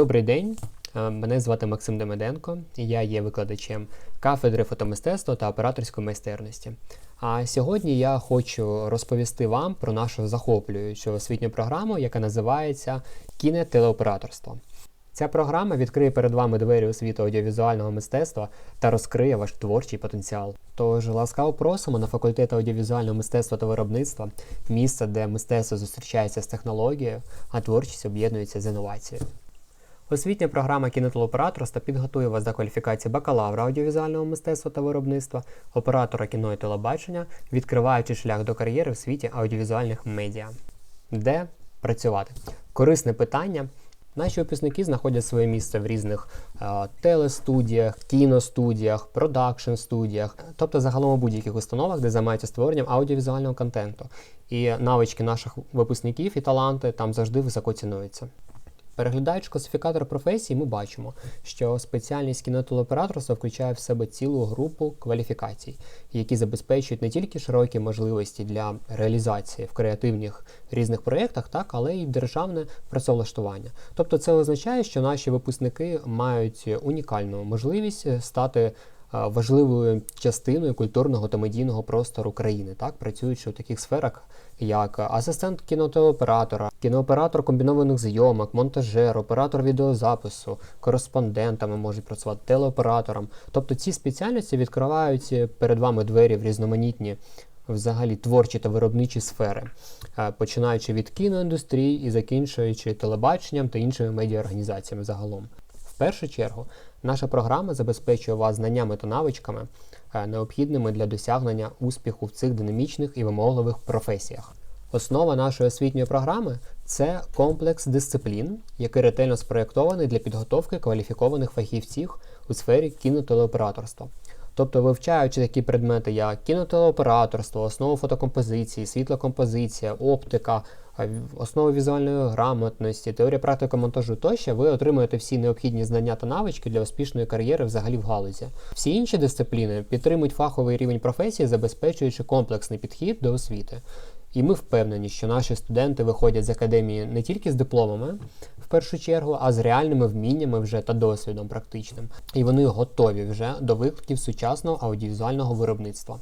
Добрий день, Е, мене звати Максим Демиденко, я є викладачем кафедри фотомистецтва та операторської майстерності. А сьогодні я хочу розповісти вам про нашу захоплюючу освітню програму, яка називається Кінетелеоператорство. Ця програма відкриє перед вами двері у світ аудіовізуального мистецтва та розкриє ваш творчий потенціал. Тож ласкаво просимо на факультет аудіовізуального мистецтва та виробництва, місце, де мистецтво зустрічається з технологією, а творчість об'єднується з інновацією. Освітня програма кінотелеоператорства підготує вас до кваліфікації бакалавра аудіовізуального мистецтва та виробництва, оператора кіно і телебачення, відкриваючи шлях до кар'єри в світі аудіовізуальних медіа. Де працювати? Корисне питання. Наші випускники знаходять своє місце в різних е, телестудіях, кіностудіях, продакшн студіях, тобто загалом у будь-яких установах, де займаються створенням аудіовізуального контенту. І навички наших випускників і таланти там завжди високо цінуються. Переглядаючи класифікатор професій, ми бачимо, що спеціальність кінотелеоператорства включає в себе цілу групу кваліфікацій, які забезпечують не тільки широкі можливості для реалізації в креативних різних проєктах, так, але й державне працевлаштування. Тобто це означає, що наші випускники мають унікальну можливість стати важливою частиною культурного та медійного простору країни, так працюючи у таких сферах, як асистент кінотелеоператора, кінооператор комбінованих зйомок, монтажер, оператор відеозапису, кореспондентами можуть працювати телеоператором. Тобто ці спеціальності відкривають перед вами двері в різноманітні. Взагалі творчі та виробничі сфери, починаючи від кіноіндустрії і закінчуючи телебаченням та іншими медіаорганізаціями загалом. Першу чергу Наша програма забезпечує вас знаннями та навичками, е, необхідними для досягнення успіху в цих динамічних і вимогливих професіях. Основа нашої освітньої програми це комплекс дисциплін, який ретельно спроєктований для підготовки кваліфікованих фахівців у сфері кінотелеоператорства. Тобто, вивчаючи такі предмети, як кінотелеоператорство, основу фотокомпозиції, світлокомпозиція, оптика, основи візуальної грамотності, теорія практика монтажу тощо, ви отримуєте всі необхідні знання та навички для успішної кар'єри взагалі в галузі. Всі інші дисципліни підтримують фаховий рівень професії, забезпечуючи комплексний підхід до освіти. І ми впевнені, що наші студенти виходять з академії не тільки з дипломами, першу чергу, а з реальними вміннями вже та досвідом практичним. І вони готові вже до викликів сучасного аудіовізуального виробництва.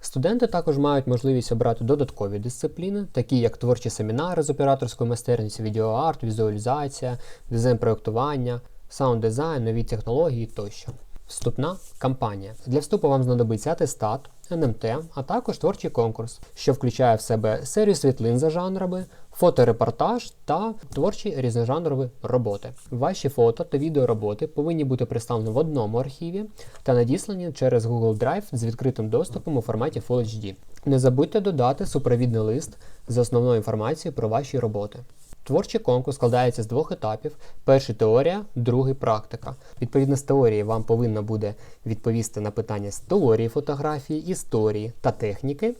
Студенти також мають можливість обрати додаткові дисципліни, такі як творчі семінари з операторською майстерністю, відеоарт, візуалізація, дизайн проєктування, саунд-дизайн, нові технології тощо. Вступна кампанія. Для вступу вам знадобиться атестат, НМТ, а також творчий конкурс, що включає в себе серію світлин за жанрами, фоторепортаж та творчі різножанрові роботи. Ваші фото та відеороботи повинні бути представлені в одному архіві та надіслані через Google Drive з відкритим доступом у форматі Full HD. Не забудьте додати супровідний лист з основною інформацією про ваші роботи. Творчий конкурс складається з двох етапів: перший теорія, другий практика. Відповідно з теорії вам повинно буде відповісти на питання з теорії фотографії, історії та техніки.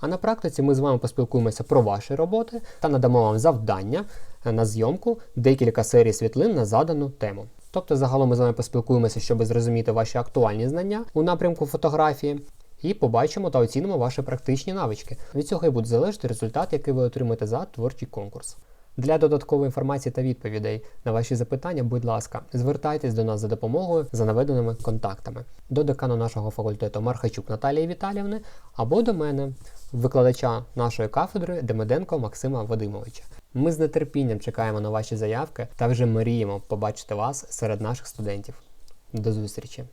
А на практиці ми з вами поспілкуємося про ваші роботи та надамо вам завдання на зйомку декілька серій світлин на задану тему. Тобто, загалом ми з вами поспілкуємося, щоб зрозуміти ваші актуальні знання у напрямку фотографії. І побачимо та оцінимо ваші практичні навички. Від цього і буде залежати результат, який ви отримаєте за творчий конкурс. Для додаткової інформації та відповідей на ваші запитання, будь ласка, звертайтесь до нас за допомогою за наведеними контактами до декану нашого факультету Мархачук Наталії Віталіївни або до мене, викладача нашої кафедри Демиденко Максима Вадимовича. Ми з нетерпінням чекаємо на ваші заявки та вже мріємо побачити вас серед наших студентів. До зустрічі!